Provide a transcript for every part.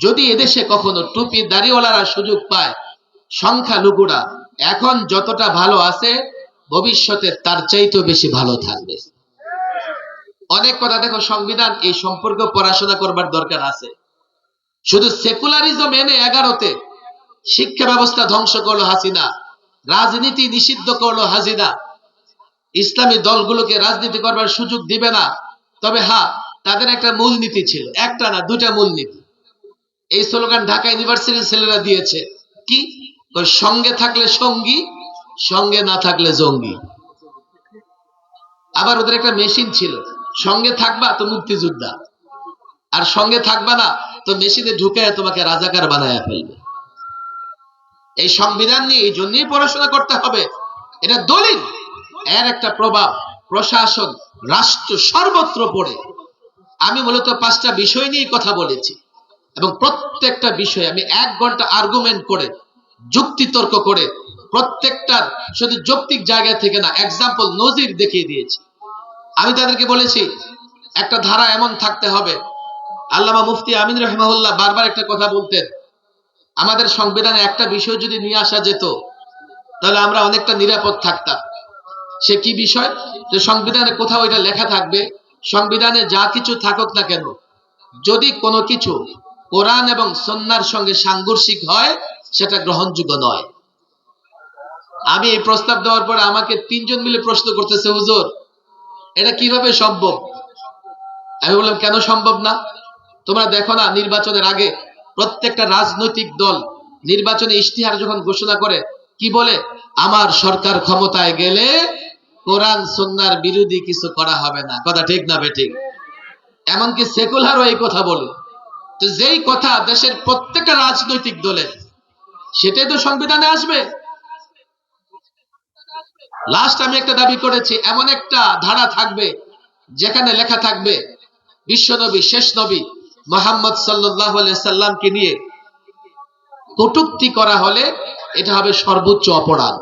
যদি এদেশে কখনো টুপি দাড়িওয়ালারা সুযোগ পায় সংখ্যা লুকুরা এখন যতটা ভালো আছে, ভবিষ্যতে তার চাইতেও বেশি ভালো থাকবে। অনেক কথা দেখো, সংবিধান এই সম্পর্কে পড়াশোনা করবার দরকার আছে। শুধু সেকুলারিজম এনে এগারোতে শিক্ষা ব্যবস্থা ধ্বংস করল হাসিনা, রাজনীতি নিষিদ্ধ করল হাসিনা। ইসলামী দলগুলোকে রাজনীতি করবার সুযোগ দিবে না। তবে হ্যাঁ তাদের একটা মূলনীতি ছিল, একটা না, দুটা মূলনীতি। এই স্লোগান ঢাকা ইউনিভার্সিটির ছেলেরা দিয়েছে। কি? সঙ্গে থাকলে সঙ্গী, সঙ্গে না থাকলে জঙ্গি। আবার ওদের একটা মেশিন ছিল, সঙ্গে থাকবা তো মুক্তিযোদ্ধা। আর সঙ্গে থাকবা না তো মেশিনে ঢুকে তোমাকে রাজাকার বানায় ফেলবে। এই সংবিধান নিয়ে এই জন্যই পড়াশোনা করতে হবে। এটা দলিল, এর একটা প্রভাব, প্রশাসন, রাষ্ট্র সর্বত্র পড়ে। আমি মূলত পাঁচটা বিষয় নিয়ে কথা বলেছি। এবং প্রত্যেকটা বিষয় আমি এক ঘণ্টা আর্গুমেন্ট করে যুক্তি তর্ক করে প্রত্যেকটার শুধু যৌক্তিক জায়গা থেকে না এক্সাম্পল নজির দেখিয়ে দিয়েছি। আমি তাদেরকে বলেছি, একটা ধারা এমন থাকতে হবে। আল্লামা মুফতি আমিন রহমাউল্লাহ বারবার একটা কথা বলতেন, আমাদের সংবিধানে একটা বিষয় যদি নিয়ে আসা যেত, তাহলে আমরা অনেকটা নিরাপদ থাকতাম। সে কি বিষয়? যে সংবিধানে কোথাও এটা লেখা থাকবে, সংবিধানে যা কিছু থাকুক না কেন, যদি কোনো কিছু কোরআন এবং সন্ন্যার সঙ্গে সাংঘর্ষিক হয়, সেটা গ্রহণযোগ্য নয়। আমি এই প্রস্তাব দেওয়ার পরে আমাকে তিনজন মিলে প্রশ্ন করতেছে, হুজুর, এটা কীভাবে সম্ভব? আমি বললাম, কেন সম্ভব না? তোমরা দেখো না, নির্বাচনের আগে প্রত্যেকটা রাজনৈতিক দল নির্বাচনে ইশতিহার যখন ঘোষণা করে, কি বলে? আমার সরকার ক্ষমতায় গেলে কোরআন সন্ন্যার বিরোধী কিছু করা হবে না। কথা ঠিক না, বেঠিক। এমনকি সেকুলারও এই কথা বলে। তো যেই কথা দেশের প্রত্যেকটা রাজনৈতিক দলের সেটাই তো সংবিধানে আসবে। লাস্ট আমি একটা দাবি করেছি, এমন একটা ধারা থাকবে যেখানে লেখা থাকবে, বিশ্ব নবী, শেষ নবী মোহাম্মদ সাল্লামকে নিয়ে কটুক্তি করা হলে এটা হবে সর্বোচ্চ অপরাধ।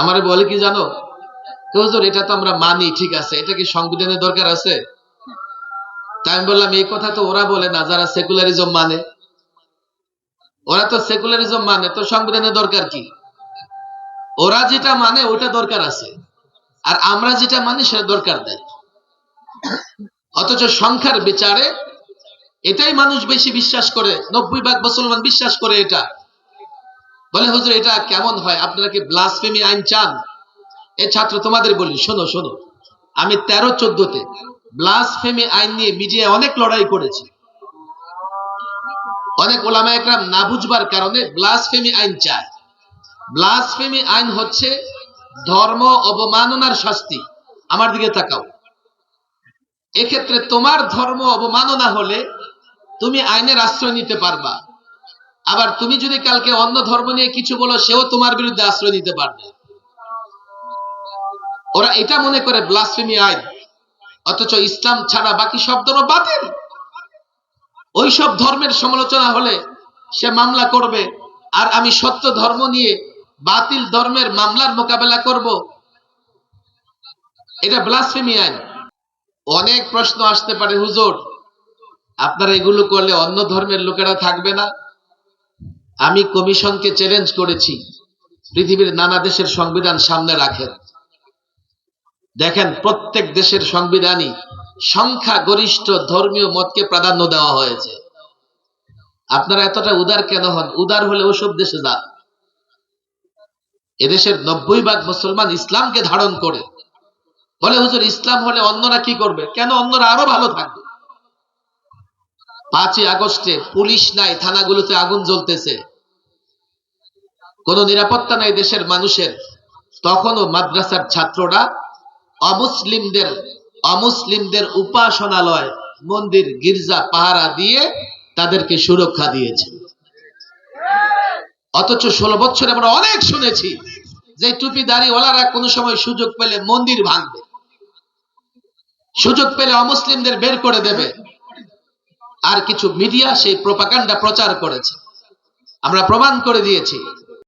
আমার বলে কি জানো? হুজুর, এটা তো আমরা মানি, ঠিক আছে। এটা কি সংবিধানের দরকার আছে? আমি বললাম, এই কথা তো ওরা বলে না, যারা সেকুলারিজম মানে। ওরা তো সেকুলারিজম মানে তো সংবিধানের দরকার কি? ওরা যেটা মানে ওটা দরকার আছে। আর আমরা যেটা মানি, সেটা দরকার দেয় অথচ সংখ্যার বিচারে এটাই মানুষ বেশি বিশ্বাস করে, নব্বই ভাগ মুসলমান বিশ্বাস করে এটা। বলে, হুজুর, এটা কেমন হয়? আপনারা কি ব্লাসফেমি আইন চান? এ ছাত্র, তোমাদের বলি, শোনো শোনো। আমি তেরো, চোদ্দতে ব্লাসফেমি আইন নিয়ে মিডিয়ায় অনেক লড়াই করেছে। অনেক ওলামা একরাম না বুঝবার কারণে ব্লাসফেমি আইন চায়। ব্লাসফেমি আইন হচ্ছে ধর্ম অবমাননার শাস্তি। আমার দিকে তাকাও। এক্ষেত্রে তোমার ধর্ম অবমাননা হলে তুমি আইনের আশ্রয় নিতে পারবা। আবার তুমি যদি কালকে অন্য ধর্ম নিয়ে কিছু বলো, সেও তোমার বিরুদ্ধে আশ্রয় নিতে পারবে। ওরা এটা মনে করে ব্লাসফেমি আইন। অথচ ইসলাম ছাড়া বাকি সব ধর্ম বাতিল। ওই সব ধর্মের সমালোচনা হলে সে মামলা করবে। আর আমি সত্য ধর্ম নিয়ে বাতিল ধর্মের মামলার মোকাবেলা করব। এটা ব্লাসফেমি আইন। অনেক প্রশ্ন আসতে পারে, হুজুর। আপনারা এগুলো করলে অন্য ধর্মের লোকেরা থাকবে না। আমি কমিশনকে চ্যালেঞ্জ করেছি। পৃথিবীর নানা দেশের সংবিধান সামনে রাখেন। দেখেন, প্রত্যেক দেশের সংবিধানই সংখ্যা গরিষ্ঠ ধর্মীয় মতকে প্রাধান্য দেওয়া হয়েছে। আপনারা এতটা উদার কেন হন? উদার হলে ওসব দেশে যান। এদেশের নব্বই ভাগ মুসলমান ইসলামকে ধারণ করে। বলে, হুজুর, ইসলাম হলে অন্যরা কি করবে? কেন অন্যরা আরও ভালো থাকবে? পাঁচই আগস্টে পুলিশ নাই, থানাগুলোতে আগুন জ্বলতেছে। কোন নিরাপত্তা নাই দেশের মানুষের। তখনও মাদ্রাসার ছাত্ররা অমুসলিমদের অমুসলিমদের উপাসনালয় মন্দির, গির্জা, পাহারা দিয়ে তাদেরকে সুরক্ষা দিয়েছে। অথচ ষোলো বছর আমরা অনেক শুনেছি যে টুপি ওলারা কোনো সময় সুযোগ পেলে মন্দির ভাঙবে। সুযোগ পেলে অমুসলিমদের বের করে দেবে। আর কিছু মিডিয়া সেই প্রচার করেছে। আমরা প্রমাণ করে দিয়েছি